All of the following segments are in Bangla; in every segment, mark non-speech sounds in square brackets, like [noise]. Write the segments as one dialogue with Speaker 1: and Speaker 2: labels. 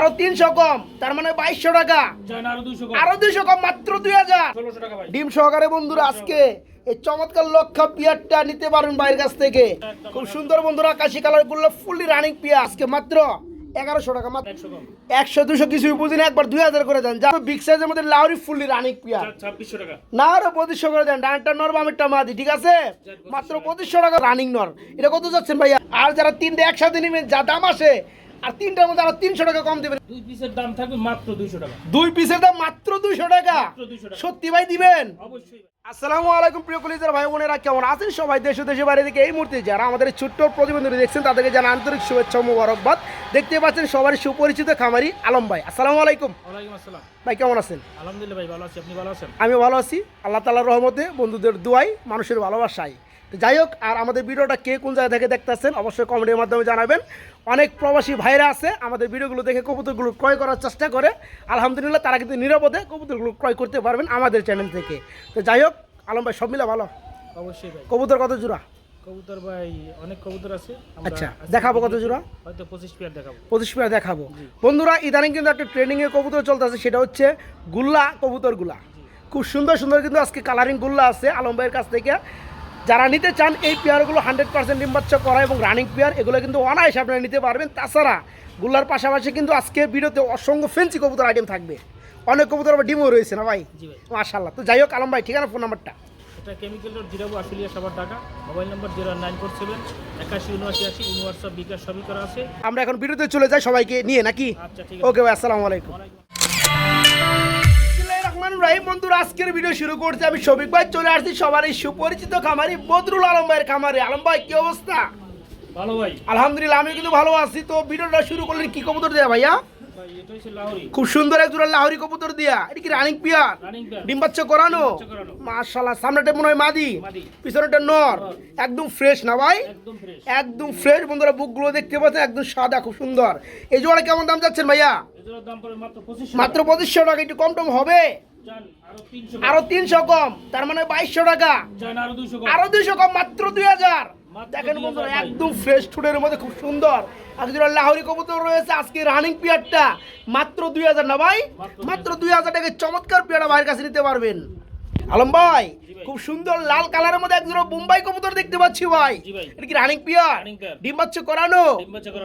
Speaker 1: আরও তিনশো কম তার মানে বাইশশো টাকা।
Speaker 2: আরও দুশো কম।
Speaker 1: দুইশো কম মাত্র দুই হাজার। ডিম সহকারে বন্ধুরা আজকে এই চমৎকার লক্ষা পিয়ারটা নিতে পারবেন বাইরের কাছ থেকে। খুব সুন্দর বন্ধুরা কাশি কালারগুলো ফুললি রানিং আজকে মাত্র এগারোশো টাকা মাত্র
Speaker 2: একশো
Speaker 1: দুশো কিছুই বুঝিনি একবার দুই হাজার করে দেন। যা বিগ সাইজের মধ্যে লাউরি ফুললি রানিং পিয়া
Speaker 2: টাকা।
Speaker 1: না আরও পঁচিশশো করে দেন। ডানটা নর বামেরটা মাদি ঠিক আছে? মাত্র পঁচিশশো টাকা রানিং নর। এটা কত যাচ্ছেন ভাইয়া? আর যারা তিনটে একসাথে নেবেন যা দাম আসে আর তিনটার মধ্যে আরও তিনশো টাকা কম দেবেন।
Speaker 2: দুই পিসের দাম থাকবে মাত্র দুইশো টাকা।
Speaker 1: দুই পিসের দাম মাত্র দুইশো টাকা। সত্যি ভাই দিবেন?
Speaker 2: অবশ্যই।
Speaker 1: আসসালামু আলাইকুম প্রিয় কলিজার ভাই বোনেরা কেমন আছেন সবাই? দেশ ও দেশের বাইরে থেকে এই মুহূর্তে যারা আমাদের ছোট্ট প্রতিবন্ধী দেখছেন তাদেরকে জানা আন্তরিক শুভেচ্ছা মোবারকবাদ। দেখতে পাচ্ছেন সবার সুপরিচিত খামারি আলম ভাই। আসসালামু আলাইকুম।
Speaker 2: ওয়ালাইকুম আসসালাম।
Speaker 1: ভাই কেমন আছেন?
Speaker 2: আলহামদুলিল্লাহ ভাই ভালো আছি। আপনি ভালো আছেন?
Speaker 1: আমি ভালো আছি। আল্লাহ তালার রহমতে বন্ধুদের দোয়াই মানুষের ভালোবাসাই তো যাই হোক আর আমাদের ভিডিওটা কে কোন জায়গা থেকে দেখতেছেন অবশ্যই কমেন্টের মাধ্যমে জানাবেন। অনেক প্রবাসী ভাইরা আছে আমাদের ভিডিওগুলো দেখে কবুতরগুলো ক্রয় করার চেষ্টা করে। আলহামদুলিল্লাহ তারা কিন্তু নিরাপদে কবুতরগুলো ক্রয় করতে পারবেন আমাদের চ্যানেল থেকে। তো যাই হোক আলম ভাই সব মিলে ভালো?
Speaker 2: অবশ্যই ভাই।
Speaker 1: কবুতর কত জোড়া?
Speaker 2: কবুতর ভাই অনেক কবুতর আছে।
Speaker 1: আচ্ছা দেখাবো কত জোড়া?
Speaker 2: হয়তো পঁচিশ পেয়ার দেখাবো।
Speaker 1: পঁচিশ পেয়ার দেখাবো। বন্ধুরা ইদানিং কিন্তু একটা ট্রেনিংয়ে কবুতর চলতেছে সেটা হচ্ছে গুল্লা কবুতরগুলা। খুব সুন্দর সুন্দর কিন্তু আজকে কালারিং গুল্লা আছে আলম ভাইয়ের কাছ থেকে। যারা নিতে চান এই পেয়ারগুলো হান্ড্রেড পার্সেন্ট ডিম বাচ্চা করা এবং রানিং পেয়ার এগুলো কিন্তু অনায়াসে আপনারা নিতে পারবেন। তাছাড়া গুল্লার পাশাপাশি কিন্তু আজকে ভিডিওতে অসংখ্য ফেন্সি কবুতর আইটেম থাকবে। অনেক কবুতর আবার ডিমও রয়েছে না ভাই? মাশাল্লাহ তো যাই হোক আলম ভাই ঠিকানা ফোন নাম্বারটা
Speaker 2: এটা কেমিক্যাল রোড জিরাবু আশুলিয়া সবার mobile number zero nine four seven একাশি উনআশি আশি বিকাশ সবই করা আছে।
Speaker 1: আমরা এখন ভিডিওতে চলে যাই সবাইকে নিয়ে নাকি?
Speaker 2: আচ্ছা ঠিক আছে।
Speaker 1: ওকে ভাই আসসালামু আলাইকুম।
Speaker 2: ওয়ালাইকুম
Speaker 1: বিসমিল্লাহির বন্ধুরা আজকের ভিডিও শুরু করছি আমি শফিক ভাই। চলে আসছি সবারই সুপরিচিত খামারি বদরুল আলম ভাইয়ের খামারি। আলম ভাই কি অবস্থা?
Speaker 2: ভালো ভাই।
Speaker 1: আলহামদুলিল্লাহ আমি কিন্তু ভালো আছি। তো ভিডিওটা শুরু করলেন কি কবুতর দেয়া ভাইয়া? খুব সুন্দর এক জোড়া লাহরি কবুতর দিয়া। এটা কি রানিং পিয়ার ডিম বাচ্চা করানো?
Speaker 2: করানো।
Speaker 1: সামনেটা মনে হয় মাদি। পিছনেটা নর। একদম ফ্রেশ না ভাই?
Speaker 2: একদম ফ্রেশ
Speaker 1: বন্ধুরা বুকগুলো দেখতে পাচ্ছেন একদম সাদা খুব সুন্দর। এই জোড়া কেমন দাম যাচ্ছেন ভাইয়া?
Speaker 2: মাত্র পঁচিশ
Speaker 1: মাত্র পঁচিশশো টাকা একটু কম টম হবে?
Speaker 2: আরও তিনশো
Speaker 1: কম। তার মানে বাইশশো টাকা। আরও দুইশো কম। মাত্র দুই হাজার। দেখেন
Speaker 2: 2000
Speaker 1: বন্ধুরা একদম ফ্রেশ ফুডের মধ্যে খুব সুন্দর। আজকে লাহরি কবুতর রয়েছে আজকে রানিং পিয়ারটা মাত্র দুই হাজার না ভাই?
Speaker 2: মাত্র
Speaker 1: দুই হাজার। টাকা চমৎকার পিয়ারটা ভাইয়ের কাছে নিতে পারবেন। আলম ভাই। খুব সুন্দর লাল কালারের মধ্যে একজন বোম্বাই কবুতর দেখতে পাচ্ছি ভাই। এটা কি রানিং পিয়ার? ডিম বাচ্চা করানো?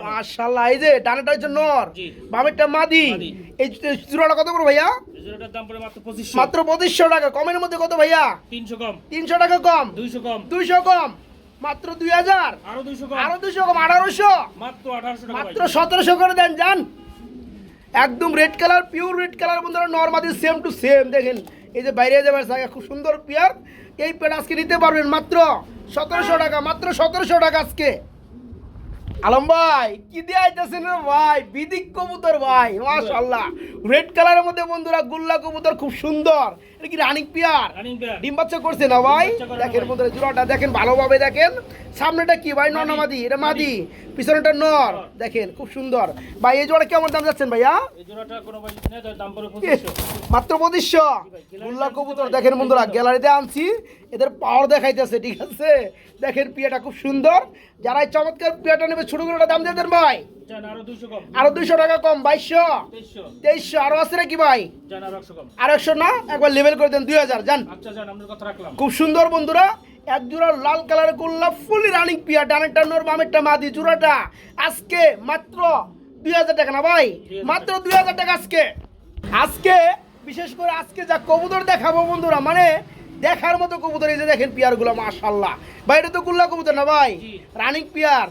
Speaker 1: মাশাআল্লাহ এই যে ডানাটা হচ্ছে নর। বামেরটা মাদি। এই জোড়াটা কত করে ভাইয়া?
Speaker 2: মাত্র পঁচিশশো।
Speaker 1: টাকা। কমের মধ্যে কত ভাইয়া?
Speaker 2: তিনশো কম।
Speaker 1: তিনশো টাকা কম।
Speaker 2: দুইশো কম।
Speaker 1: দুইশো কম। মাত্র দুই হাজার।
Speaker 2: আরও দুইশো কম।
Speaker 1: আরও দুশো কম আঠারোশো।
Speaker 2: মাত্র আঠারোশো
Speaker 1: মাত্র সতেরোশো করে দেন যান। একদম red colour pure red colour বন্ধুরা নর্মাদি সেম টু সেম দেখেন। এই যে বাইরে যাবার জায়গা, খুব সুন্দর পেয়ার। এই পেয়ার আজকে নিতে পারবেন মাত্র সতেরোশো টাকা, মাত্র সতেরোশো টাকা আজকে। আলম ভাই কি দিয়ে আইতেছেন ভাই? বিদিক কবুতর ভাই মাশাআল্লাহ। রেড কালারের মধ্যে বন্ধুরা গুল্লা কবুতর খুব সুন্দর। এটা কি রানিক পিয়ার ডিম বাচ্চা করছে না ভাই? দেখেন। বন্ধুরা জোড়াটা দেখেন ভালোভাবে দেখেন। সামনেটা কি ভাই? নর মাদি। এটা মাদি। পিছনেটা নর। দেখেন খুব সুন্দর। ভাই এই জোড়া কেমন দাম যাচ্ছেন ভাইয়া? মাত্র পঁচিশশো। গুল্লা কবুতর দেখেন বন্ধুরা গ্যালারিতে আনছি। এদের পাওয়ার দেখাইতেছে ঠিক আছে? দেখেন পিয়াটা খুব সুন্দর। যারা এই চমৎকার পিয়াটা নেবে ছোট করে দাম দিয়ে দেন ভাই।
Speaker 2: আরও দুইশো
Speaker 1: টাকা কম বাইশশো?
Speaker 2: তেইশশো।
Speaker 1: আরও আছে নাকি ভাই?
Speaker 2: আরও একশো
Speaker 1: না? একবার লেভেল করে দেন দুই হাজার যান
Speaker 2: আচ্ছা
Speaker 1: খুব সুন্দর বন্ধুরা এক জোড়া লাল কালার করলা ফুলি রানিং পিয়া ডানেরটা নোর বামেরটা মাদি জোড়াটা। আজকে মাত্র দুই হাজার টাকা না ভাই? মাত্র দুই হাজার টাকা আজকে। আজকে বিশেষ করে আজকে যা কবুতর দেখাবো বন্ধুরা মানে দেখার মতো কবুতর এই যে দেখেন পিয়ারগুলো মাশাল্লাহ ভাই এটা তো গুল্লা কবুতর না ভাই। Running pair.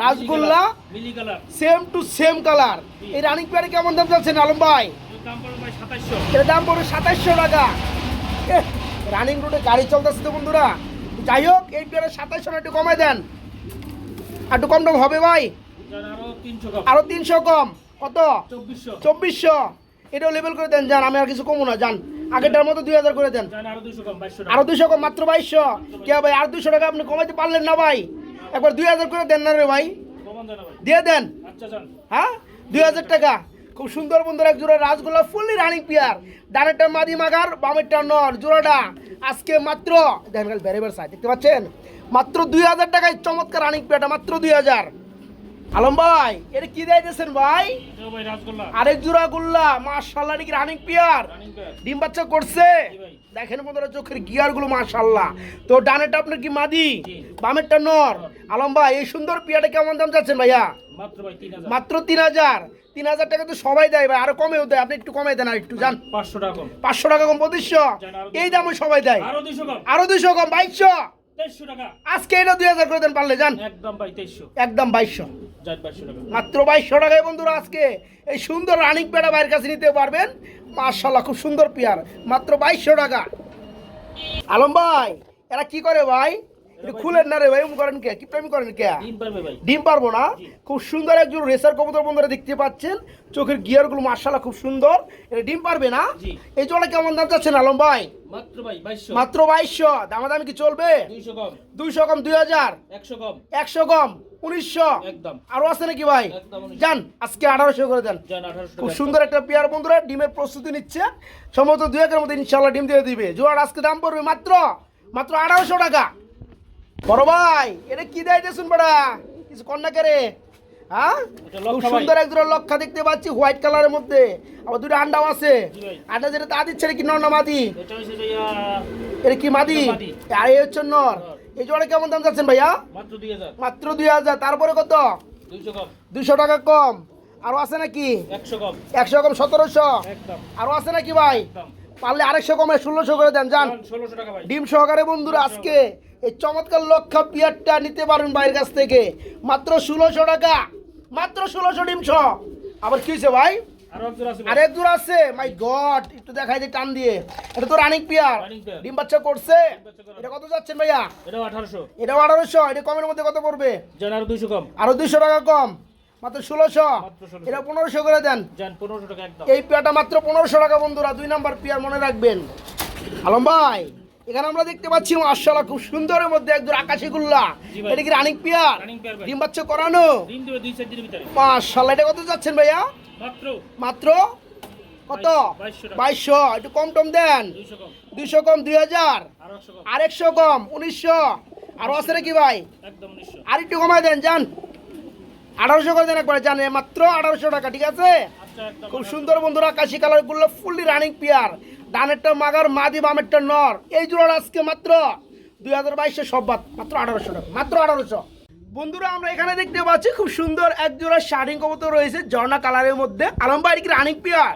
Speaker 2: Rasgulla colour
Speaker 1: same to same colour এই রানিং পিয়ারে কেমন দাম যাচ্ছেন আলম ভাই?
Speaker 2: এর দাম পড়বে সাতাশশো
Speaker 1: টাকা। রানিং রুটে গাড়ি চলতেছে তো বন্ধুরা। যাই হোক এই পেয়ারে সাতাশশো একটু কমাই দেন। আর একটু কম টম হবে ভাই?
Speaker 2: আরও তিনশো কম।
Speaker 1: কম। কত?
Speaker 2: চব্বিশশো।
Speaker 1: চব্বিশশো। এটাও লেভেল করে দেন যান। আমি আর কিছু কমো না যান। আগেরটার মতো দুই হাজার করে দেন।
Speaker 2: আরও দুইশো কম
Speaker 1: মাত্র বাইশশো। কে ভাই আর দুশো টাকা আপনি কমাইতে পারলেন না ভাই। একবার দুই হাজার করে দেন না রে ভাই। দিয়ে দেন।
Speaker 2: আচ্ছা
Speaker 1: হ্যাঁ? দুই হাজার টাকা। খুব সুন্দর বন্ধুরা এক জোড়া রাসগোল্লা ফুললি রানিং পিয়ার ডানেরটা মাদি মাগার বামেরটা নর জোড়াটা। আজকে মাত্র দেখেন বেড়ে বেড়ে সাইজ দেখতে পাচ্ছেন? মাত্র দুই হাজার টাকায় চমৎকার রানিং পিয়ারটা মাত্র দুই হাজার। আলম ভাই এটা কি দিয়েছেন ভাই? আরেক জোড়া গুল্লা মাশাল্লাহ নাকি রানিং পিয়ার ডিম বাচ্চা করছে। দেখেন বন্ধুরা চোখের গিয়ারগুলো মাশাল্লাহ তো ডানেরটা আপনার কি মাদি? বামেরটা নর। আলম ভাই এই সুন্দর পিয়াটা কেমন দাম চাচ্ছেন ভাইয়া?
Speaker 2: মাত্র ভাই তিন হাজার।
Speaker 1: মাত্র তিন হাজার। টাকা তো সবাই দেয় ভাই আরও কমেও দেয়। আপনি একটু কমে দেন আর একটু জান
Speaker 2: পাঁচশো টাকা কম।
Speaker 1: পাঁচশো টাকা কম পঁচিশশো। এই দামে সবাই দেয়।
Speaker 2: আরও
Speaker 1: আরও দুইশো কম বাইশশো।
Speaker 2: তেইশশো টাকা।
Speaker 1: আজকে এটা দুই হাজার করে দেন পারলে যান।
Speaker 2: একদম ভাই তেইশশো।
Speaker 1: একদম বাইশশো। মাত্র বাইশশো টাকায় বন্ধুরা আজকে এই সুন্দর রানিং পেড়া বাইরের কাছে নিতে পারবেন। মার্শাল্লাহ খুব সুন্দর পেয়ার। মাত্র বাইশশো টাকা। আলম ভাই এরা কি করে ভাই? খুলেন না রে ভাই করেন কে? কি প্রেম করেন কে?
Speaker 2: ডিম পারবে
Speaker 1: না। খুব সুন্দর একজন রেসার কবুতর বন্ধুরা দেখতে পাচ্ছেন। চোখের গিয়ারগুলো মার্শাল্লাহ খুব সুন্দর। এটা ডিম পারবে না? এই জোড়া কেমন দাম চাচ্ছেন আলম ভাই?
Speaker 2: মাত্র বাইশশো।
Speaker 1: বাইশশো। দামাদামি কি চলবে?
Speaker 2: দুইশো কম।
Speaker 1: দুই হাজার।
Speaker 2: একশো কম।
Speaker 1: উনিশশো। আরও আছে নাকি ভাই? যান আজকে আঠারোশো করে দেন। খুব সুন্দর একটা পেয়ার বন্ধুরা ডিমের প্রস্তুতি নিচ্ছে। সম্ভবত দু একের মধ্যে ইনশাল্লাহ ডিম দিয়ে দিবে। জোয়ার আজকে দাম পড়বে মাত্র মাত্র আঠারোশো টাকা। বড় ভাই এটা কি দেয় দেখুন বড়া কিছু কন্যা রে? হ্যাঁ? খুব সুন্দর এক জোড়া লক্ষা দেখতে পাচ্ছি হোয়াইট কালারের মধ্যে। আবার দুটো আন্ডাও আছে। আন্ডা যেটা তা দিচ্ছে কি নর না মাদি?
Speaker 2: এটা
Speaker 1: কি মাদি? আর এই হচ্ছে নর। এই জোড়া কেমন দাম যাচ্ছেন ভাইয়া?
Speaker 2: মাত্র দুই হাজার।
Speaker 1: তারপরে কত?
Speaker 2: দুইশো
Speaker 1: টাকা কম। আরও আছে নাকি?
Speaker 2: একশো কম।
Speaker 1: সতেরোশো। আরও আছে নাকি ভাই? পারলে আরেকশো কমে ষোলোশো করে দেন যান। ডিম সহকারে বন্ধুরা আজকে এই চমৎকার লক্ষা পিয়ারটা নিতে পারবেন বাইরের কাছ থেকে। মাত্র ষোলোশো টাকা। মাত্র ষোলোশো ডিম সহ। আবার কি হয়েছে ভাই? আরও দূর আছে মাই গড একটু দেখাই যে টান দিয়ে। এটা তো রানিং পিয়ার। ডিম বাচ্চা করছে? এটা কত যাচ্ছেন ভাইয়া?
Speaker 2: এটাও আঠারোশো।
Speaker 1: এটাও আঠারোশো। এটা কমের মধ্যে কত পড়বে?
Speaker 2: যান আরও দুইশো কম।
Speaker 1: আরও দুইশো টাকা কম। মাত্র ষোলোশো।
Speaker 2: 1600
Speaker 1: এটা পনেরোশো করে দেন।
Speaker 2: পনেরোশো টাকা একদম।
Speaker 1: এই পেয়ারটা মাত্র পনেরোশো টাকা বন্ধুরা। দুই নাম্বার পেয়ার মনে রাখবেন। আলম ভাই। এখানে আমরা দেখতে পাচ্ছি মার্শাল্লাহ খুব সুন্দরের মধ্যে একদম আকাশি গুল্লা। এটা কি রানিং পেয়ার? ডিম বাচ্চা করানো? মার্শাল্লাহ এটা কত যাচ্ছেন ভাইয়া?
Speaker 2: মাত্র।
Speaker 1: মাত্র? কত?
Speaker 2: বাইশশো
Speaker 1: একটু কম টম দেন।
Speaker 2: দুইশো কম।
Speaker 1: দুই হাজার।
Speaker 2: আরও একশো কম।
Speaker 1: আরেকশো কম উনিশশো। আরও আছে নাকি ভাই? আর একটু কমায় দেন যান। আঠারোশো করে দেন একবারে জান মাত্র আঠারোশো টাকা ঠিক আছে?
Speaker 2: আচ্ছা
Speaker 1: খুব সুন্দর বন্ধুরা কাশি কালারগুলো ফুললি রানিং পিয়ার। ডানেরটা মাগার, মাদি বামেরটা নর। এই জোড়ার আজকে মাত্র দুই হাজার বাইশে সব মাত্র আঠারোশো টাকা, মাত্র আঠারোশো। বন্ধুরা আমরা এখানে দেখতে পাচ্ছি খুব সুন্দর এক জোড়া শাড়ি কবুতর রয়েছে ঝর্ণা কালারের মধ্যে। আলমবাড়ি কি রানিং পিয়ার?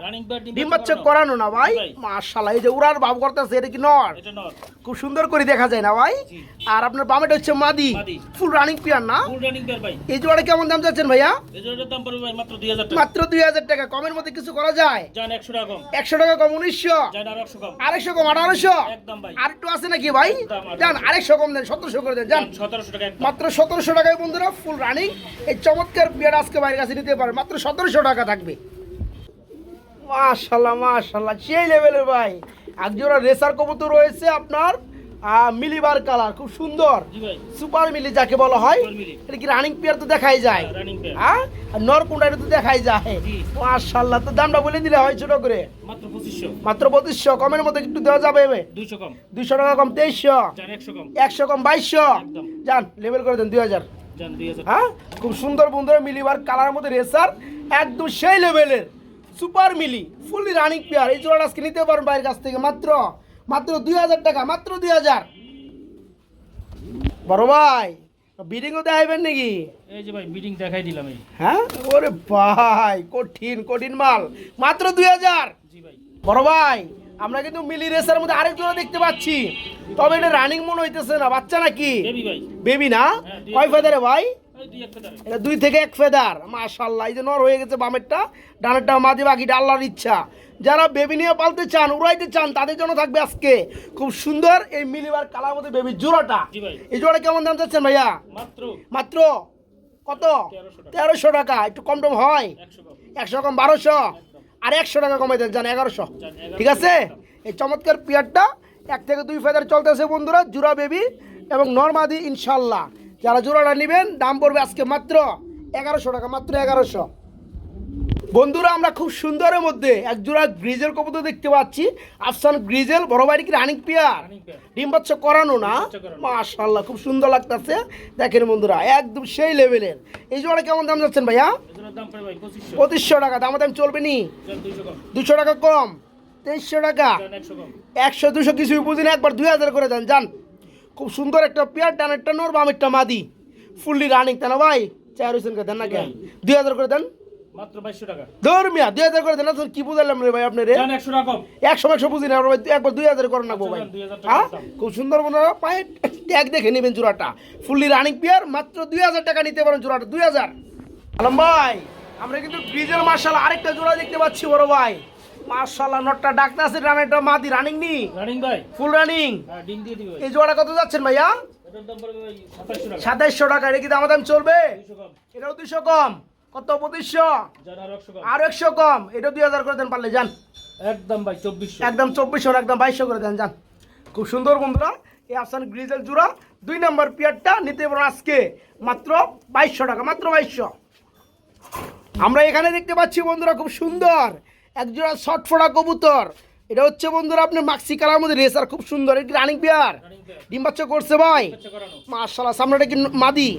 Speaker 1: ডিম বাচ্চা করানো। না ভাই। মাশাল্লাহ এই যে উড়ার ভাব করতেছে এটা কি নর? খুব সুন্দর করে দেখা যায় না ভাই? আর আপনার বামেটা হচ্ছে মাদি। ফুল রানিং পিয়ার না?
Speaker 2: ফুল রানিং প্যাড ভাই।
Speaker 1: এই জোড়াটা কেমন দাম চাচ্ছেন ভাইয়া?
Speaker 2: এই জোড়াটার দাম পড়বে মাত্র দুই হাজার টাকা।
Speaker 1: মাত্র কমের মধ্যে কিছু করা যায়?
Speaker 2: একশো টাকা কম।
Speaker 1: একশো টাকা কম উনিশশো?
Speaker 2: যান আরও একশো কম।
Speaker 1: আঠারোশো?
Speaker 2: একদম ভাই।
Speaker 1: আর একটু আছে নাকি ভাই। যান আড়াইশো কম দেন সতেরোশো করে দেন যান।
Speaker 2: যান সতেরোশো টাকা
Speaker 1: মাত্র সতেরোশো টাকায় বন্ধুরা ফুল রানিং এই চমৎকার বিয়ার আজকে বাইরের কাছে নিতে পারে মাত্র সতেরোশো টাকা থাকবে। মাশাল্লাহ মাশাল্লাহ, সেই লেভেলের ভাই। একজোড়া রেসার কবুতর রয়েছে আপনার মিলিবার কালার খুব সুন্দর। সুপার মিলি যাকে বলা হয়। এটা কি রানিং পেয়ার তো দেখাই যায়।
Speaker 2: হ্যাঁ,
Speaker 1: নরকুন্ডা তো দেখাই যায়। মাশাল্লাহ তো দামটা বলে দিলে হয় ছোট করে।
Speaker 2: মাত্র পঁচিশশো।
Speaker 1: কমের মধ্যে একটু দেওয়া যাবে
Speaker 2: দুইশো কম।
Speaker 1: দুইশো টাকা কম তেইশশো।
Speaker 2: একশো কম।
Speaker 1: বাইশশো। যান লেভেল করে দেন দুই হাজার। হ্যাঁ? খুব সুন্দর বন্ধুরা মিলিবার কালার মধ্যে রেসার একদম সেই লেভেলের সুপার মিলি ফুললি রানিং পেয়ার এই জোড়াটা আজকে নিতে পারেন বাইরের কাছ থেকে মাত্র মাত্র দুই হাজার টাকা মাত্র দুই হাজার। বড় ভাই বিডিংও দেখাইবেন নাকি?
Speaker 2: এই যে ভাই মিটিং দেখাই দিলাম এই।
Speaker 1: হ্যাঁ? ওরে ভাই কঠিন কঠিন মাল। মাত্র দুই হাজার।
Speaker 2: জি ভাই।
Speaker 1: বড় ভাই আমরা কিন্তু মিলি রেসার মধ্যে আরেক জোড়া দেখতে পাচ্ছি। তবে এটা রানিং মনে হইতেছে না বাচ্চা নাকি?
Speaker 2: বেবি ভাই।
Speaker 1: বেবি না?
Speaker 2: হ্যাঁ,
Speaker 1: কয় ফেদারে ভাই? এটা দুই থেকে এক ফেদার মাশাল্লাহ এই যে নর হয়ে গেছে বামেরটা ডানেরটা মাদি বাকিটা আল্লাহর ইচ্ছা। যারা বেবি নিয়ে পালতে চান উড়াইতে চান তাদের জন্য থাকবে আজকে খুব সুন্দর এই মিলিবার কালার মধ্যে বেবির জোড়াটা। এই জোড়া কেমন দাম চাচ্ছেন ভাইয়া?
Speaker 2: মাত্র?
Speaker 1: মাত্র? কত? তেরোশো টাকা। একটু কম টম হয়?
Speaker 2: একশো কম।
Speaker 1: বারোশো? আর একশো টাকা কমাই দেন জান এগারোশো। ঠিক আছে? এই চমৎকার পিয়ারটা এক থেকে দুই ফেদার চলতেছে বন্ধুরা জুরা বেবি এবং নর্মাদি ইনশাল্লাহ যারা জোড়াটা নেবেন দাম পড়বে আজকে মাত্র এগারোশো টাকা মাত্র এগারোশো। বন্ধুরা আমরা খুব সুন্দরের মধ্যে এক জোড়া গ্রিজেল কবুতর দেখতে পাচ্ছি। আফসান গ্রিজেল বড় বাড়ি কি রানিক পিয়ার? ডিম বাচ্চা করানো না। মাশাল্লাহ খুব সুন্দর লাগতেছে। দেখেন বন্ধুরা একদম সেই লেভেলের। এই জোড়া কেমন দাম যাচ্ছেন ভাইয়া?
Speaker 2: পঁচিশশো।
Speaker 1: টাকা দাম দাম চলবে নি? দুশো টাকা কম তেইশশো টাকা।
Speaker 2: একশো
Speaker 1: দুশো কিছু বুঝি না একবার দুই হাজার করে দেন যান। খুব সুন্দর একটা পেয়ার ডানেরটা নোর বামেরটা মাদি। ফুললি রানিং তাই না ভাই? চার হোসেনকে দেন না কেন দুই হাজার করে দেন।
Speaker 2: মাত্র বাইশশো টাকা।
Speaker 1: ধর দুই হাজার করে দেন কি বুঝাইলাম রে ভাই আপনি রে
Speaker 2: একশো
Speaker 1: একশো বুঝি না ভাই একবার দুই হাজার করেন না গো ভাই।
Speaker 2: আচ্ছা, টাকা
Speaker 1: হ্যাঁ? খুব সুন্দর বন্ধুরা পায়ে ট্যাগ দেখে নেবেন জোড়াটা। ফুললি রানিং পেয়ার মাত্র দুই হাজার টাকা নিতে পারেন জোড়াটা দুই হাজার। আলম ভাই আমরা কিন্তু ব্রিজের মার্শাল আরেকটা জোড়া দেখতে পাচ্ছি বড় ভাই। মার্শাল্লাহ নটটা ডাক্তার আছে রানেরটা মাদি রানিং নি?
Speaker 2: রানিং ভাই।
Speaker 1: ফুল রানিং
Speaker 2: হ্যাঁ ডিম দিয়ে দিবে
Speaker 1: এই জোড়া কত যাচ্ছেন ভাইয়া? সাতাইশশো টাকা। এটা কি দাম দাম চলবে? এটাও দুইশো কম। কত পঁচিশশো?
Speaker 2: আর একশো কম।
Speaker 1: একশো দুই হাজার করে দেন পারলে যান।
Speaker 2: একদম ভাই চব্বিশশো।
Speaker 1: একদম চব্বিশশো একদম বাইশশো করে দেন যান। খুব সুন্দর বন্ধুরা এই আফসান গ্রিজেল জোড়া। দুই নম্বর পিয়ারটা নিতে পারেন আজকে মাত্র বাইশশো টাকা মাত্র বাইশশো। আমরা এখানে দেখতে পাচ্ছি বন্ধুরা খুব সুন্দর। এক জোড়া শর্ট ফোড়া কবুতর। এটা হচ্ছে বন্ধুরা আপনি মাক্সি কালার মধ্যে রেসার খুব সুন্দর। এটা রানিং পেয়ার ডিম বাচ্চা করছে ভাই। মার্শাল্লাহ সামনেটা কি মাদি?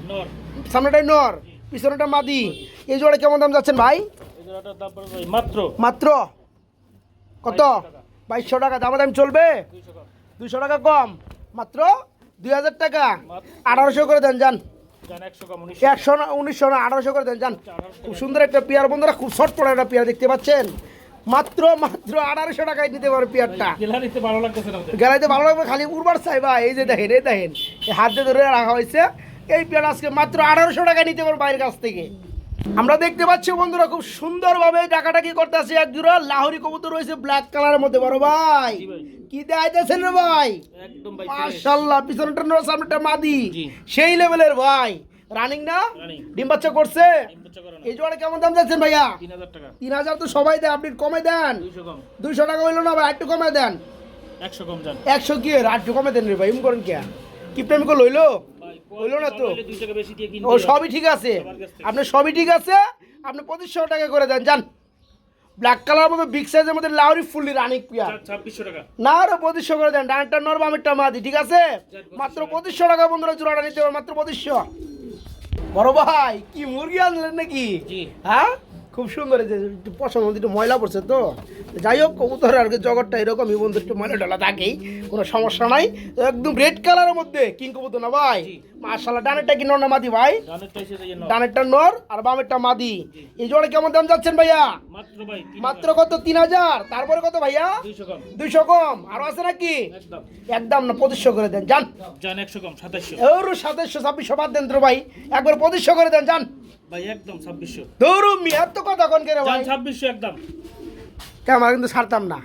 Speaker 1: সামনেটাই নর। পিছনেটা মাদি। এই জোড়া কেমন দাম যাচ্ছেন ভাই?
Speaker 2: মাত্র।
Speaker 1: মাত্র? কত? বাইশশো টাকা। দাম দাম চলবে?
Speaker 2: দুইশো
Speaker 1: দুশো টাকা কম। মাত্র দুই হাজার টাকা। আঠারোশো করে দেন যান।
Speaker 2: একশো উনিশশো
Speaker 1: না আঠারোশো করে দেন যান। খুব সুন্দর একটা পেয়ার বন্ধুরা খুব শর্ট পড়া একটা পেয়ার দেখতে পাচ্ছেন। মাত্র মাত্র আঠারোশো টাকায় নিতে পারো পেয়ারটা।
Speaker 2: গেলা ভালো লাগতেছে
Speaker 1: লাগবে খালি উড়বার চাই ভাই। এই যে দেখেন এই দেখেন। এই হাত ধরে রাখা হয়েছে। এই পেয়ার আজকে মাত্র আঠারোশো টাকা নিতে পারো বাইরের কাছ থেকে। আমরা দেখতে পাচ্ছি বন্ধুরা খুব সুন্দরভাবে ডাকাটাকি করতে আছে এক জোড়া লাহোরি কবুতর রয়েছে ব্ল্যাক কালারের মধ্যে। বড় ভাই কি দেখাইতেছেন রে ভাই? মাশাল্লাহ পিছনটা সামনেটা মাদি। সেই লেভেলের ভাই। রানিং না? ডিম বাচ্চা করছে? এই জোড়া কেমন দাম যাচ্ছেন ভাইয়া?
Speaker 2: তিন হাজার
Speaker 1: তো সবাই দেয় আপনি কমে দেন।
Speaker 2: দুইশো
Speaker 1: টাকা হইল না ভাই একটু কমে দেন।
Speaker 2: একশো কম যান।
Speaker 1: একশো কি আর একটু কমে দেন রে ভাই এম করেন কে কি প্রেমিক লইলো
Speaker 2: ভাই
Speaker 1: হইল না তো?
Speaker 2: হইলে
Speaker 1: ও সবই ঠিক আছে। আপনি সবই ঠিক আছে? আপনি পঁচিশশো টাকা করে দেন যান। ব্ল্যাক কালার মধ্যে বিগ সাইজের মধ্যে লাউরি ফুললি রানিক
Speaker 2: টাকা।
Speaker 1: না রে পঁচিশশো করে দেন। ডানটা নর বামেরটা মাদি ঠিক আছে? মাত্র পঁচিশশো টাকা বন্ধুরা জোড়াটা নিতে হবে মাত্র পঁচিশশো। বড় ভাই কি মুরগি আনলেন নাকি? হ্যাঁ? খুব সুন্দর যে একটু পছন্দ মধ্যে একটু ময়লা পড়ছে তো। যাই হোক কবুতর আর কি জগৎটা এরকমই বন্ধু একটু ময়লা ডলা থাকেই কোনো সমস্যা নাই। তো একদম রেড কালারের মধ্যে কিং কবুতর না ভাই?
Speaker 2: জি।
Speaker 1: মার্শাল্লাহ ডানেরটা কি নর না মাদি ভাই। ডানেরটা নর। আর বামেরটা মাদি। এই জোড়া কেমন দাম যাচ্ছেন ভাইয়া?
Speaker 2: মাত্র
Speaker 1: কত? তিন হাজার। তারপরে কত ভাইয়া?
Speaker 2: দুইশো কম।
Speaker 1: আরও আছে নাকি?
Speaker 2: একদম।
Speaker 1: না পঁচিশশো করে দেন যান।
Speaker 2: একশো কম সাতাশশো।
Speaker 1: সাতাশশো ছাব্বিশশো বাদ দেন তো ভাই। একবার পঁচিশশো করে দেন যান।
Speaker 2: ভাই একদম ছাব্বিশশো।
Speaker 1: ধরুন মি এত কথা কোন কেন ভাই?
Speaker 2: ছাব্বিশশো একদম।
Speaker 1: ক্যামেরা কিন্তু ছাড়তাম না।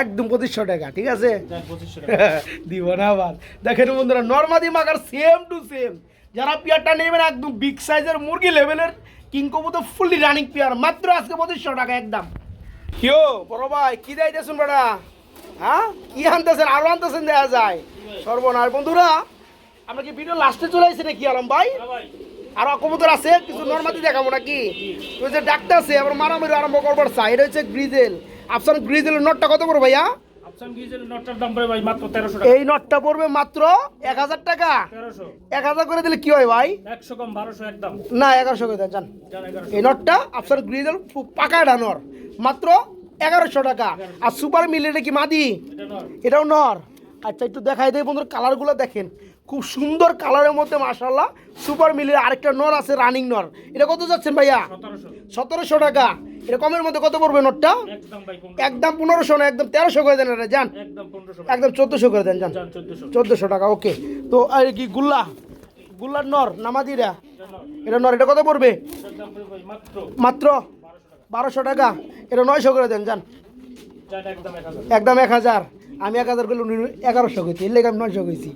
Speaker 1: একদম পঁচিশশো টাকা ঠিক আছে?
Speaker 2: যান পঁচিশশো টাকা। [laughs]
Speaker 1: দিব না আবার। দেখেন বন্ধুরা নর্মাদি মাগার সেম টু সেম যারা পেয়ারটা নেবেন একদম বিগ সাইজের মুরগি লেভেলের কিং কবুতর ফুললি রানিং পেয়ার। মাত্র আজকে পঁচিশশো টাকা একদম। কিও বড় ভাই কি দেয়তেছেন বেটা? হ্যাঁ? কি আনতেছেন? আরও আনতেছেন দেয়া যায়। সর্বনাশ। বন্ধুরা আমরা কি ভিডিও লাস্টে চলে আসছি নাকি আলম ভাই। আর কবুতর আছে কিছু নর্মাদি দেখাবো নাকি? ওই যে ডাক্তার আছে আবার মারামারি আরম্ভ করবার চাই এটা হচ্ছে গ্রিজেল। আফসান গ্রিজেলের নটটা কত বড় ভাইয়া? এই নটটা পড়বে মাত্র এক হাজার টাকা? এক হাজার করে দিলে কি হয় ভাই? না এগারোশো করে দেন এই নটটা আফসান গ্রিজেল পাকা ডানর মাত্র এগারোশো টাকা। আর সুপার মিল এটা কি মাদি? এটাও নর। আচ্ছা একটু দেখাই দেয় বন্ধুর কালারগুলো দেখেন। খুব সুন্দর কালারের মধ্যে মাশাল্লাহ সুপার মিলের আরেকটা নর আছে রানিং নর। এটা কত যাচ্ছেন ভাইয়া?
Speaker 2: সতেরোশো।
Speaker 1: টাকা। এটা কমের মধ্যে কত পড়বে নটটা
Speaker 2: একদম
Speaker 1: পনেরোশো। না একদম তেরোশো করে দেন এটা যান।
Speaker 2: একদম
Speaker 1: চোদ্দোশো করে দেন যান।
Speaker 2: চোদ্দশো।
Speaker 1: টাকা ওকে। তো আর কি গুল্লা? গুল্লার নর নামাদিরা এটা নর এটা কত পড়বে?
Speaker 2: মাত্র।
Speaker 1: বারোশো টাকা। এটা নয়শো করে দেন যান।
Speaker 2: একদম এক হাজার।
Speaker 1: আমি এক হাজার করলে উনি এগারোশো কইছি এর লেগে আমি নয়শো কইছি।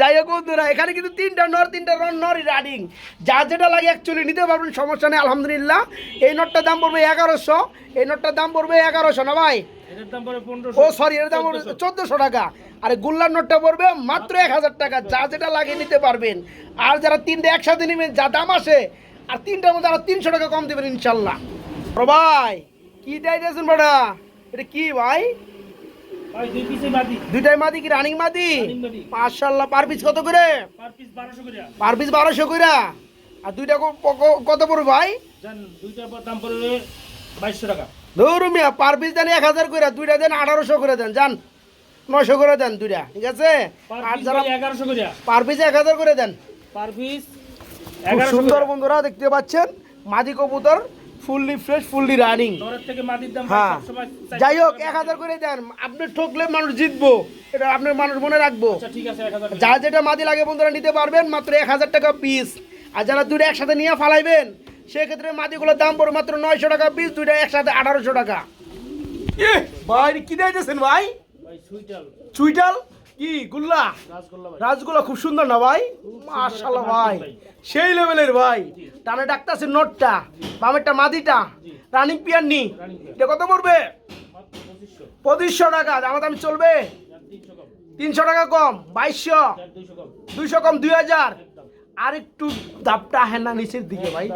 Speaker 1: যাই হোক বন্ধুরা এখানে কিন্তু তিনটা নর তিনটা রন নরই রানিং যা যেটা লাগে অ্যাকচুয়ালি নিতে পারবেন সমস্যা নেই আলহামদুলিল্লাহ। এই নটটার দাম পড়বে এগারোশো এই নটটার দাম পড়বে এগারোশো না ভাই? ও সরি এর দাম পড়বে চোদ্দোশো টাকা। আর গুল্লার নোটটা পড়বে মাত্র এক হাজার টাকা যা যেটা লাগিয়ে নিতে পারবেন। আর যারা তিনটে একসাথে নেবেন যা দাম আসে আর তিনটার মধ্যে আরও তিনশো টাকা কম দেবেন ইনশাল্লাহ। ভাই কি চাইতেছেন বেটা এটা কি ভাই? দুইটাই মাদি কি রানিং মাদি। মাশাল্লাহ পার পিস কত করে?
Speaker 2: পার পিস বারোশো করে।
Speaker 1: আর দুইটা কত পড়বে ভাই?
Speaker 2: জান দাম পড়বে বাইশশো টাকা।
Speaker 1: ধরু মিয়া পার পিস দেন এক হাজার করে দুইটা দেন আঠারোশো করে দেন যান নশো করে দেন দুইটা ঠিক আছে?
Speaker 2: পার
Speaker 1: আর
Speaker 2: পিস
Speaker 1: যারা
Speaker 2: এগারোশো করে।
Speaker 1: পার পিস এক হাজার করে দেন।
Speaker 2: পার পিস
Speaker 1: সুন্দর বন্ধুরা দেখতে পাচ্ছেন? মাদি কবুতর। ফুললি ফ্রেশ ফুললি রানিং
Speaker 2: দরের থেকে মাদির দাম
Speaker 1: হ্যাঁ। যাই হোক এক হাজার করে দেন। আপনি ঠকলে মানুষ জিতবো। এটা আপনার মানুষ মনে রাখব।
Speaker 2: আচ্ছা
Speaker 1: যা যেটা মাদি লাগে বন্ধুরা নিতে পারবেন মাত্র এক হাজার টাকা পিস আর যারা দুটো একসাথে নিয়ে ফালাইবেন সেক্ষেত্রে মাদিগুলোর দাম পড়ে মাত্র নয়শো টাকা পিস দুইটা একসাথে আঠারোশো টাকা। ভাই কি দিয়েছেন ভাই?
Speaker 2: ভাই সুইটাল।
Speaker 1: চুইটাল কি গুল্লা? রাজগুল্লা খুব সুন্দর না ভাই? মাশাল্লাহ ভাই। সেই লেভেলের ভাই। টানে ডাকতেছে নটটা বামেরটা মাদিটা। রানিং পিয়ার নি। এটা কত পড়বে?
Speaker 2: পঁচিশশো
Speaker 1: টাকা। আমার দামি চলবে
Speaker 2: তিনশো
Speaker 1: টাকা কম। বাইশশো।
Speaker 2: দুইশো কম।
Speaker 1: দুই হাজার। আর একটু দাপটা হেন না নিচের দিকে ভাই।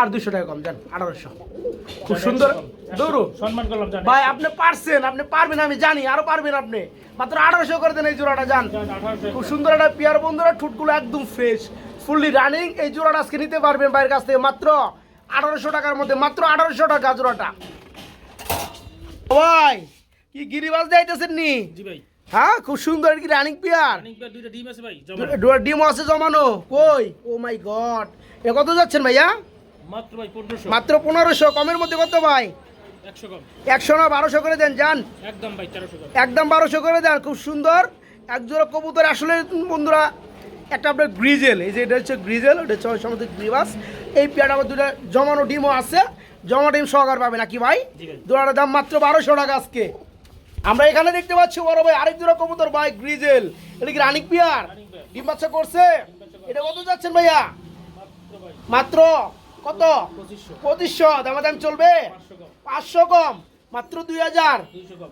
Speaker 1: আর দুশো টাকা কম যান আঠারোশো। খুব সুন্দর। দৌড়ু।
Speaker 2: সম্মান করলাম
Speaker 1: ভাই আপনি পারছেন আপনি পারবেন আমি জানি আরও পারবেন আপনি। মাত্র আঠারোশো করে দেন এই জোড়াটা যান খুব সুন্দর একটা পেয়ার বন্ধুরা ঠুটগুলো একদম ফ্রেশ ফুললি রানিং এই জোড়াটা আজকে নিতে পারবেন বাইরের কাছ থেকে মাত্র আঠারোশো টাকার মধ্যে মাত্র আঠারোশো টাকা জোড়াটা। ভাই কি গিরিবাজ যাইতেছেন নি?
Speaker 2: জি ভাই।
Speaker 1: হ্যাঁ খুব সুন্দর কি রানিং পেয়ার।
Speaker 2: দুইটা ডিম আছে ভাই
Speaker 1: ডিম আছে জমানো। কই? ও মাই গড। এ কত যাচ্ছেন ভাইয়া?
Speaker 2: মাত্র ভাই পনেরোশো।
Speaker 1: মাত্র পনেরোশো। কমের মধ্যে কত ভাই?
Speaker 2: একশো কম।
Speaker 1: না বারোশো করে দেন যান।
Speaker 2: একদম ভাই তেরোশো কম।
Speaker 1: একদম বারোশো করে দেন খুব সুন্দর। এক জোড়া কবুতর আসলে বন্ধুরা একটা আপনার গ্রিজেল। এই যে এটা হচ্ছে গ্রিজেল এটা হচ্ছে সমস্ত গ্রিবাস। এই পেয়ারটা আমার দুটা জমানো ডিমও আছে। জমা ডিম সহকার পাবে নাকি ভাই। জোড়াটার দাম মাত্র বারোশো টাকা আজকে। আমরা এখানে দেখতে পাচ্ছি বড় ভাই আরেক জোড়া কবুতর ভাই গ্রিজেল। এটা কি রানিক পিয়ার ডিম বাচ্চা করছে? এটা কত যাচ্ছেন ভাইয়া?
Speaker 2: মাত্র
Speaker 1: কত?
Speaker 2: পঁচিশশো।
Speaker 1: দামা দাম চলবে?
Speaker 2: পাঁচশো কম।
Speaker 1: মাত্র দুই হাজার।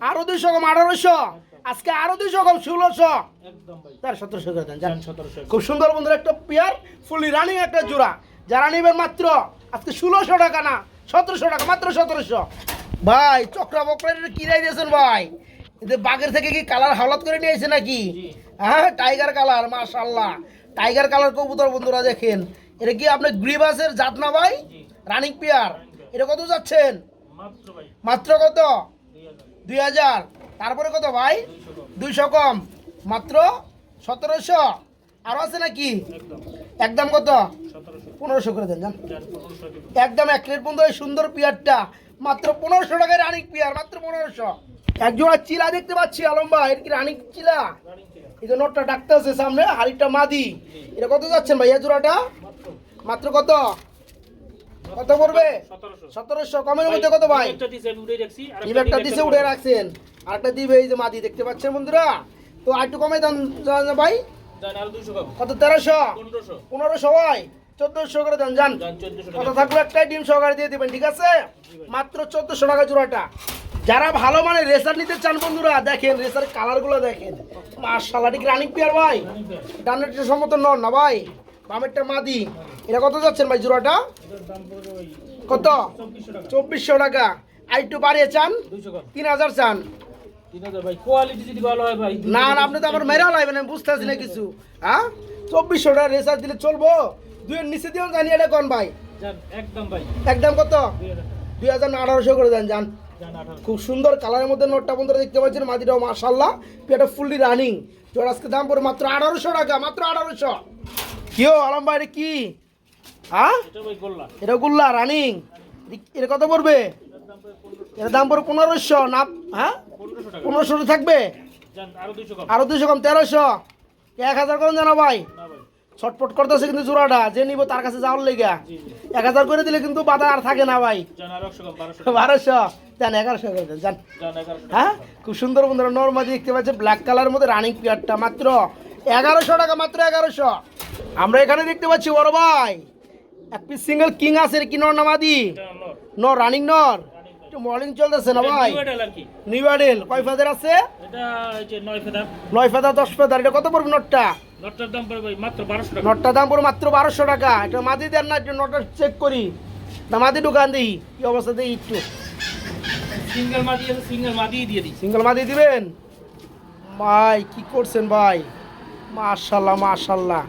Speaker 1: আরও দুইশো কম আঠারোশো। আজকে আরও দুইশো কম ষোলোশো। তার সতেরোশো করে দেন
Speaker 2: জান
Speaker 1: খুব সুন্দর বন্ধুরা একটা পেয়ার ফুলি রানিং একটা জোড়া। যারা নেবেন মাত্র আজকে ষোলোশো টাকা না সতেরোশো টাকা মাত্র সতেরোশো। ভাই চক্রা বকরা এটা কিনাই দিয়েছেন ভাই? বাঘের থেকে কি কালার হাওলাত করে নিয়েছে নাকি? হ্যাঁ টাইগার কালার মাশাল্লাহ টাইগার কালার কবুতর বন্ধুরা দেখেন। এটা কি আপনার গ্রিবাসের জাত না ভাই? Running pair. এটা কত যাচ্ছেন?
Speaker 2: মাত্র
Speaker 1: কত?
Speaker 2: দুই হাজার।
Speaker 1: তারপরে কত ভাই?
Speaker 2: দুইশো কম।
Speaker 1: মাত্র সতেরোশো। আরও আছে নাকি?
Speaker 2: একদম।
Speaker 1: কত? পনেরোশো করে দেন জান। একদম এক প্লেট বন্ধু এই সুন্দর পিয়ারটা। মাত্র পনেরোশো টাকায় রানিক পিয়ার মাত্র পনেরোশো। এক জোড়া চিলা দেখতে পাচ্ছি আলম ভাই। এটা কি রানিক চিলা? এই যে নোটটা ডাকতে আছে সামনে হাড়িটা মাদি। এটা কত যাচ্ছেন ভাইয়া জোড়াটা?
Speaker 2: মাত্র
Speaker 1: কত? কত করবে
Speaker 2: সতেরোশো।
Speaker 1: কমের মধ্যে কত ভাই?
Speaker 2: একটা
Speaker 1: একটা উঠে রাখছেন। আরেকটা দিবে এই যে মাদি দেখতে পাচ্ছেন বন্ধুরা? তো আর একটু কমে দেন ভাই? কত তেরোশো?
Speaker 2: পনেরোশো।
Speaker 1: পনেরোশো ভাই চোদ্দশো করে দেন যান। কত থাকবে একটাই ডিম সহকারে দিয়ে দিবেন ঠিক আছে? মাত্র চোদ্দশো টাকা জোড়াটা। যারা ভালো মানে রেসার নিতে চান বন্ধুরা দেখেন রেসার কালারগুলো দেখেন। মার্শাল ঠিক রানিং পেয়ার ভাই? ডানেরটা সম্মত নন না ভাই? বামেরটা মাদি। এটা কত যাচ্ছেন ভাই জোড়াটা? কত?
Speaker 2: চব্বিশশো টাকা।
Speaker 1: আর একটু বাড়িয়ে চান? তিন হাজার চান। না না আপনি তো আমার মেরা লাগবেন আমি বুঝতেছি না কিছু। হ্যাঁ? চব্বিশশো টাকা রেসার দিলে চলবো? দুইয়ের নিচে দিয়েও জানি এটা কোন ভাই।
Speaker 2: একদম ভাই।
Speaker 1: একদম কত?
Speaker 2: দুই হাজার
Speaker 1: আঠারোশো করে দেন যান। খুব সুন্দর কালারের মধ্যে নোটটা বন্ধুরা দেখতে পাচ্ছেন মাদিটাও মাশাল্লাহ পেটা ফুললি রানিং। তোর আজকে দাম পড়ে মাত্র আঠারোশো টাকা মাত্র আঠারোশো। কি ও আলম ভাই কি? হ্যাঁ
Speaker 2: এটা গোল্লা।
Speaker 1: রানিং। এটা কত পড়বে? এর দাম পড়বে পনেরোশো না হ্যাঁ?
Speaker 2: পনেরোশো
Speaker 1: থাকবে?
Speaker 2: আরও কম।
Speaker 1: দুশো কম তেরোশো। এক হাজার করে জানো ভাই। ছটপট করতেছে কিন্তু জোড়াটা যে নিব তার কাছে যাওয়ার লেগা। এক হাজার করে দিলে কিন্তু বাধা আর থাকে না ভাই।
Speaker 2: বারোশো
Speaker 1: যান এগারোশো করে দেন যান হ্যাঁ? খুব সুন্দর বন্ধুরা নর্মালি দেখতে পাচ্ছেন ব্ল্যাক কালারের মধ্যে রানিং পিয়ারটা মাত্র এগারোশো টাকা মাত্র এগারোশো। আমরা এখানে দেখতে পাচ্ছি বড় ভাই এক পিস সিঙ্গেল কিং আছে কি নর নামাদি
Speaker 2: নর।
Speaker 1: রানিং নর? মর্নিং চলতেছে না ভাই?
Speaker 2: নিউ
Speaker 1: আডেল কয় ফেদার আছে?
Speaker 2: এটা নয় ফেদার
Speaker 1: নয় ফেদার দশ ফেদার এটা কত পড়বে নটটা
Speaker 2: নটটার দাম পড়বে মাত্র বারোশো টাকা।
Speaker 1: নটটা দাম পড়ে মাত্র বারোশো টাকা। এটা মাদি দেন না নটটা চেক করি। না মাদি দোকান দিই কি অবস্থা দিই একটু।
Speaker 2: সিঙ্গেল মাদি আছে সিঙ্গেল মাদি দিয়ে দিই।
Speaker 1: সিঙ্গেল মাদি দিবেন? ভাই কি করছেন ভাই? মাশাল্লাহ মাশাল্লাহ।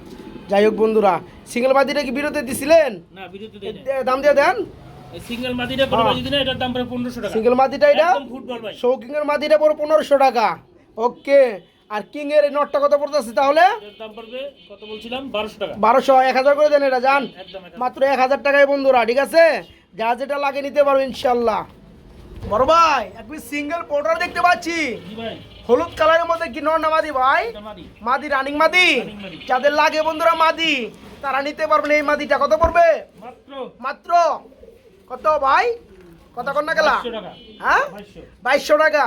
Speaker 1: যাই হোক বন্ধুরা সিঙ্গেল মাদিটা কি বিরতে দিছিলেন?
Speaker 2: না বিরতি দেয়
Speaker 1: দাম দিয়ে দেন।
Speaker 2: সিঙ্গেল মাদিটা কোনো
Speaker 1: হ্যাঁ।
Speaker 2: মাদি দিলে এটার দাম পড়ে পনেরোশো টাকা।
Speaker 1: সিঙ্গেল মাদিটা এটা
Speaker 2: একদম ফুটবল ভাই।
Speaker 1: শৌকিংয়ের মাদিটা পড়ে পনেরোশো টাকা। ওকে। আর কিং এর নটটা কত পড়তেছে তাহলে?
Speaker 2: দাম পড়বে কত বলছিলাম? বারোশো টাকা।
Speaker 1: এক হাজার করে দেন এটা
Speaker 2: একদম।
Speaker 1: মাত্র এক হাজার টাকায় বন্ধুরা ঠিক আছে? যা যেটা লাগে নিতে পারব ইনশাল্লাহ। বড় ভাই একটু সিঙ্গেল পোর্টার দেখতে পাচ্ছি। হলুদ কালারের মধ্যে কি নর না মাদি ভাই?
Speaker 2: মাদি।
Speaker 1: রানিং মাদি? যাদের লাগে বন্ধুরা মাদি তারা নিতে পারবেন এই মাদিটা। কত পড়বে?
Speaker 2: মাত্র।
Speaker 1: মাত্র। কত ভাই? কত কন্যা গেলা? হ্যাঁ?
Speaker 2: বাইশশো
Speaker 1: টাকা।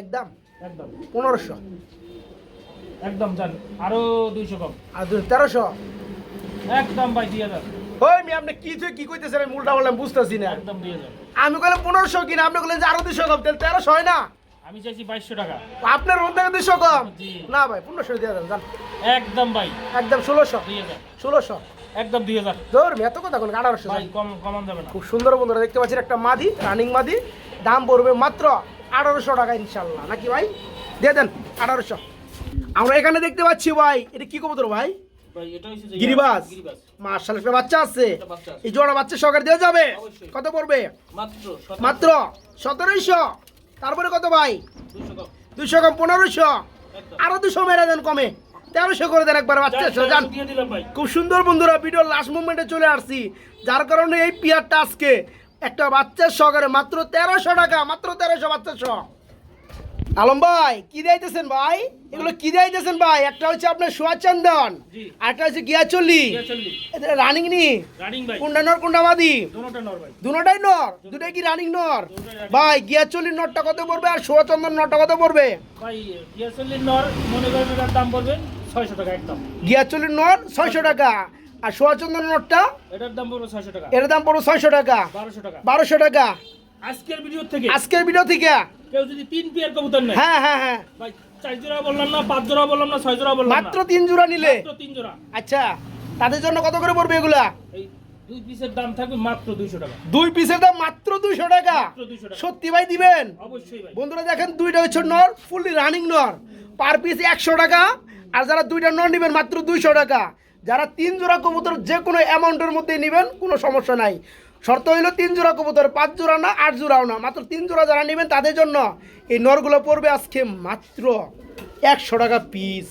Speaker 1: একদম।
Speaker 2: একদম।
Speaker 1: পনেরোশো।
Speaker 2: একদম জান। আরও দুইশো কম।
Speaker 1: আর তেরোশো?
Speaker 2: একদম ভাই দুই হাজার।
Speaker 1: ওই মি আপনি কি কি কইতেছেন? আমি উল্টা বললাম বুঝতেছি না।
Speaker 2: একদম দুই হাজার।
Speaker 1: আমি পনেরোশো কিনা আপনি বললেন যে আরও দুশো কম। তাহলে তেরোশো হয় না?
Speaker 2: আমি চাইছি বাইশশো টাকা।
Speaker 1: আপনার থেকে দুশো কম? না ভাই পনেরোশো দিয়ে দেন যান
Speaker 2: একদম ভাই।
Speaker 1: একদম ষোলোশো।
Speaker 2: দুই হাজার।
Speaker 1: ষোলোশো।
Speaker 2: একদম দুই হাজার।
Speaker 1: ধর এত কথা কোন আঠারোশো
Speaker 2: ভাই কম কমান যাবে না।
Speaker 1: খুব সুন্দর বন্ধুরা দেখতে পাচ্ছেন একটা মাদি রানিং মাদি। দাম পড়বে মাত্র আঠারোশো টাকা ইনশাল্লাহ। নাকি ভাই? দিয়ে দেন আঠারোশো। আমরা এখানে দেখতে পাচ্ছি ভাই এটা কি কবুতর ভাই? মার্শাল একটা বাচ্চা আছে। এই জোড়া বাচ্চা দেওয়া যাবে? কত পড়বে?
Speaker 2: মাত্র
Speaker 1: সতেরোশো। তারপরে কত ভাই?
Speaker 2: দুশো কম।
Speaker 1: দুশো কম পনেরোশো।
Speaker 2: একদম।
Speaker 1: আরও দুশো মেরে দেন কমে। তেরোশো করে দেন একবার বাচ্চা
Speaker 2: যান,
Speaker 1: খুব সুন্দর বন্ধুরা ভিডিও লাস্ট মুভমেন্টে চলে আসছি। যার কারণে এই পিয়ারটা আজকে একটা বাচ্চার সহকারে মাত্র তেরোশো টাকা মাত্র তেরোশো বাচ্চার শখ। আলম ভাই কি দিয়েছেন ভাই? এগুলো কি দিয়েছেন ভাই? একটা হচ্ছে আপনার সোয়াচন্দন
Speaker 2: জি।
Speaker 1: আর একটা হচ্ছে গিয়াচল্লি। রানিং নি কোনটা নর কোনটা মাদি দুটাই নর দুটাই কি রানিং নর? ভাই গিয়াচল্লির নটটা কত পড়বে আর সোয়াচন্দন নটটা কত পড়বে?
Speaker 2: ভাই গিয়াসল্লির নর মনে করেন দাম পড়বে ছয়শো টাকা একদম।
Speaker 1: গিয়াচল্লির নর ছয়শো টাকা। আর সোয়াচন্দন নটটা
Speaker 2: এটার দাম পড়বে ছয়শো টাকা।
Speaker 1: এর দাম পড়বে ছয়শো টাকা।
Speaker 2: বারোশো টাকা।
Speaker 1: বারোশো টাকা।
Speaker 2: আজকের ভিডিও থেকে।
Speaker 1: আজকের ভিডিও থেকে?
Speaker 2: কেউ যদি তিন পেয়ার কবুতর নেয়।
Speaker 1: হ্যাঁ হ্যাঁ হ্যাঁ।
Speaker 2: ভাই চার জোড়া বললাম না পাঁচ জোড়া বললাম না ছয় জোড়া বললাম
Speaker 1: মাত্র তিন জোড়া নিলে?
Speaker 2: মাত্র তিন জোড়া।
Speaker 1: আচ্ছা তাদের জন্য কত করে পড়বে এগুলা?
Speaker 2: এই দুই পিসের দাম থাকবে মাত্র দুইশো টাকা।
Speaker 1: দুই পিসের দাম
Speaker 2: মাত্র দুইশো টাকা?
Speaker 1: সত্যি ভাই দিবেন?
Speaker 2: অবশ্যই ভাই।
Speaker 1: বন্ধুরা দেখেন দুইটা হচ্ছে নর ফুললি রানিং নর। পার পিস একশো টাকা আর যারা দুইটা নর নেবেন মাত্র দুইশো টাকা। যারা তিন জোড়া কবুতর যে কোনো অ্যামাউন্টের মধ্যে নেবেন, কোনো সমস্যা নাই। শর্ত হইল তিন জোড়া কবুতর, পাঁচ জোড়া না, আট জোড়াও না। মাত্র তিন জোড়া যারা নেবেন তাদের জন্য এই নরগুলো পড়বে আজকে মাত্র একশো টাকা পিস